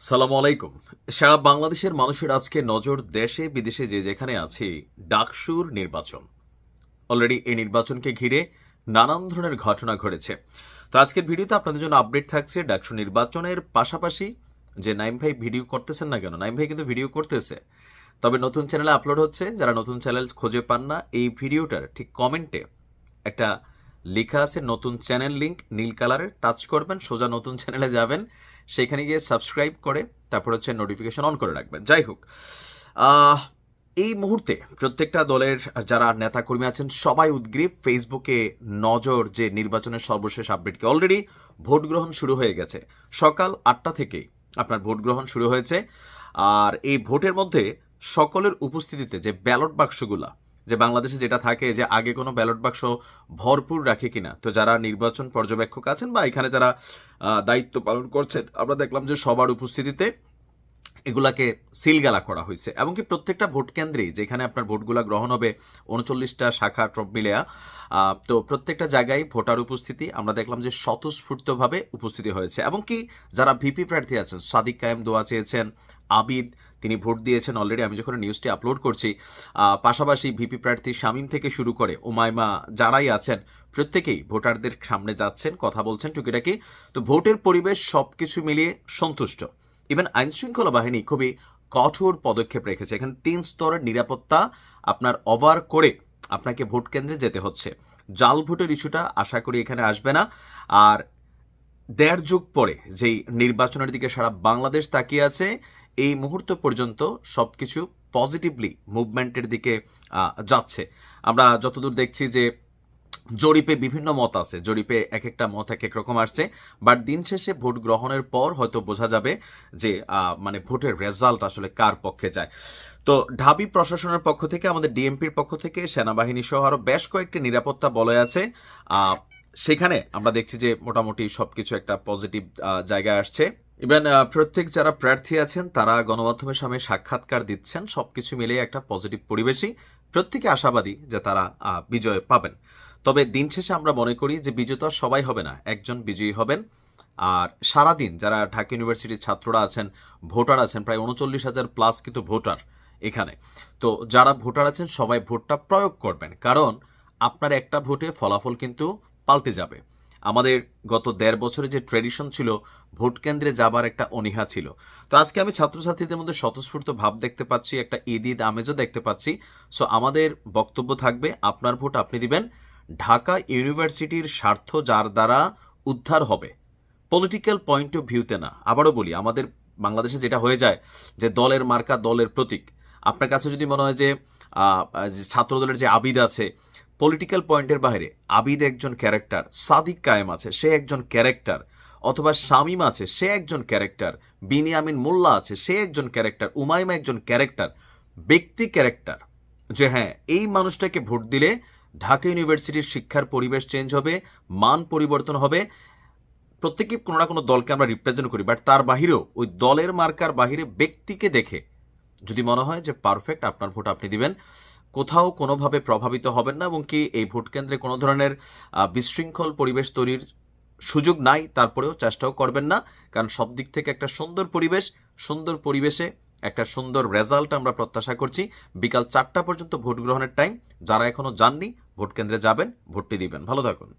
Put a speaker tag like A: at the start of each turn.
A: সালাম আলাইকুম। সারা বাংলাদেশের মানুষের আজকে নজর দেশে বিদেশে যে যেখানে আছে, ডাকসুর নির্বাচন। অলরেডি এই নির্বাচনকে ঘিরে নানান ধরনের ঘটনা ঘটেছে। তো আজকের ভিডিওতে আপনাদের জন্য আপডেট থাকছে ডাকসু নির্বাচনের পাশাপাশি যে নাইম ভাই ভিডিও করতেছেন না কেন? নাইম ভাই কিন্তু ভিডিও করতেছে। তবে নতুন চ্যানেলে আপলোড হচ্ছে। যারা নতুন চ্যানেল খুঁজে পান না, এই ভিডিওটার ঠিক কমেন্টে একটা লেখা আছে, নতুন চ্যানেল লিঙ্ক নীল কালারের। টাচ করবেন, সোজা নতুন চ্যানেলে যাবেন। সেখানে গিয়ে সাবস্ক্রাইব করে, তারপর হচ্ছে নোটিফিকেশন অন করে রাখবেন। যাই হোক এই মুহূর্তে প্রত্যেকটা দলের যারা নেতাকর্মী আছেন, সবাই উদ্গ্রীব। ফেসবুকে নজর যে নির্বাচনের সর্বশেষ আপডেটকে অলরেডি ভোট গ্রহণ শুরু হয়ে গেছে। সকাল আটটা থেকেই আপনার ভোট গ্রহণ শুরু হয়েছে। আর এই ভোটের মধ্যে সকলের উপস্থিতিতে যে ব্যালট বাক্সগুলা যে বাংলাদেশে যেটা থাকে যে আগে কোনো ব্যালট বাক্স ভরপুর রাখে কিনা। তো যারা নির্বাচন পর্যবেক্ষক আছেন বা এখানে যারা দায়িত্ব পালন করছেন, আমরা দেখলাম যে সবার উপস্থিতিতে এগুলাকে সিলগালা করা হয়েছে। এমনকি প্রত্যেকটা ভোট কেন্দ্রেই যেখানে আপনার ভোটগুলা গ্রহণ হবে উনচল্লিশটা শাখা ট্রপ মিলেয়া তো প্রত্যেকটা জায়গায় ভোটার উপস্থিতি, আমরা দেখলাম যে স্বতঃস্ফূর্তভাবে উপস্থিতি হয়েছে। এবং কি যারা ভিপি প্রার্থী আছেন, সাদিক কায়েম দোয়া চেয়েছেন, আবিদ, তিনি ভোট দিয়েছেন অলরেডি আমি যখন নিউজটি আপলোড করছি পাশাপাশি ভিপি প্রার্থী শামীম থেকে শুরু করে ওমায়মা যারাই আছেন, প্রত্যেকেই ভোটারদের সামনে যাচ্ছেন, কথা বলছেন, টুকিটাকি। তো ভোটের পরিবেশ সব কিছু মিলিয়ে সন্তুষ্ট। ইভেন আইনশৃঙ্খলা বাহিনী খুবই কঠোর পদক্ষেপ রেখেছে। এখানে তিন স্তরের নিরাপত্তা আপনার ওভার করে আপনাকে ভোট কেন্দ্রে যেতে হচ্ছে। জাল ভোটের ইস্যুটা আশা করি এখানে আসবে না। আর দেড় যুগ পরে যেই নির্বাচনের দিকে সারা বাংলাদেশ তাকিয়ে আছে, এই মুহূর্ত পর্যন্ত সব কিছু পজিটিভলি মুভমেন্টের দিকে যাচ্ছে। আমরা যতদূর দেখছি যে জরিপে বিভিন্ন মত আছে। জরিপে এক একটা মত এক এক রকম আসছে। বাট দিন শেষে ভোট গ্রহণের পর হয়তো বোঝা যাবে যে মানে ভোটের রেজাল্ট আসলে কার পক্ষে যায়। তো ঢাবি প্রশাসনের পক্ষ থেকে, আমাদের ডিএমপির পক্ষ থেকে, সেনাবাহিনী সহ আরও বেশ কয়েকটি নিরাপত্তা বলয় আছে। সেখানে আমরা দেখছি যে মোটামুটি সবকিছু একটা পজিটিভ জায়গায় আসছে। ইভেন প্রত্যেক যারা প্রার্থী আছেন, তারা গণমাধ্যমের সামনে সাক্ষাৎকার দিচ্ছেন। সবকিছু মিলিয়ে একটা পজিটিভ পরিবেশই প্রত্যেকে আশাবাদী যে তারা বিজয় পাবেন। তবে দিন শেষে আমরা মনে করি যে বিজেতা সবাই হবে না, একজন বিজয়ী হবেন। আর সারাদিন যারা ঢাকা ইউনিভার্সিটির ছাত্ররা আছেন, ভোটার আছেন, প্রায় উনচল্লিশ হাজার প্লাস কিন্তু ভোটার এখানে। তো যারা ভোটার আছেন, সবাই ভোটটা প্রয়োগ করবেন। কারণ আপনার একটা ভোটে ফলাফল কিন্তু পাল্টে যাবে। আমাদের গত দেড় বছরে যে ট্রেডিশন ছিল ভোট কেন্দ্রে যাবার একটা অনীহা ছিল। তো আজকে আমি ছাত্রছাত্রীদের মধ্যে স্বতঃস্ফূর্ত ভাব দেখতে পাচ্ছি একটা ঈদ ঈদ আমেজও দেখতে পাচ্ছি। সো আমাদের বক্তব্য থাকবে আপনার ভোট আপনি দিবেন। ঢাকা ইউনিভার্সিটির স্বার্থ যার দ্বারা উদ্ধার হবে। পলিটিক্যাল পয়েন্ট অফ ভিউতে না আবারও বলি আমাদের বাংলাদেশে যেটা হয়ে যায় যে দলের মার্কা দলের প্রতীক। আপনার কাছে যদি মনে হয় যে আহ, যে ছাত্র দলের যে আবিদ আছে পলিটিক্যাল পয়েন্টের বাইরে, আবিদ একজন ক্যারেক্টার সাদিক কায়েম আছে, সে একজন ক্যারেক্টার অথবা শামীম আছে, সে একজন ক্যারেক্টার বিনিয়ামিন মোল্লা আছে, সে একজন ক্যারেক্টার উমাইমা একজন ক্যারেক্টার ব্যক্তি ক্যারেক্টার যে হ্যাঁ এই মানুষটাকে ভোট দিলে ঢাকা ইউনিভার্সিটির শিক্ষার পরিবেশ চেঞ্জ হবে, মান পরিবর্তন হবে। প্রত্যেকে কোনো না কোনো দলকে আমরা রিপ্রেজেন্ট করি বাট তার বাহিরেও ওই দলের মার্কার বাহিরে ব্যক্তিকে দেখে যদি মনে হয় যে পারফেক্ট আপনার ভোট আপনি দিবেন কোথাও কোনোভাবে প্রভাবিত হবেন না এবং কি এই ভোট কেন্দ্রে কোনো ধরনের বিশৃঙ্খল পরিবেশ তৈরির সুযোগ নাই, তারপরেও চেষ্টাও করবেন না। কারণ সব দিক থেকে একটা সুন্দর পরিবেশ, সুন্দর পরিবেশে একটা সুন্দর রেজাল্ট আমরা প্রত্যাশা করছি। বিকাল চারটা পর্যন্ত ভোট গ্রহণের টাইম যারা এখনও যাননি, ভোট কেন্দ্রে যাবেন, ভোটটি দিবেন। ভালো থাকুন।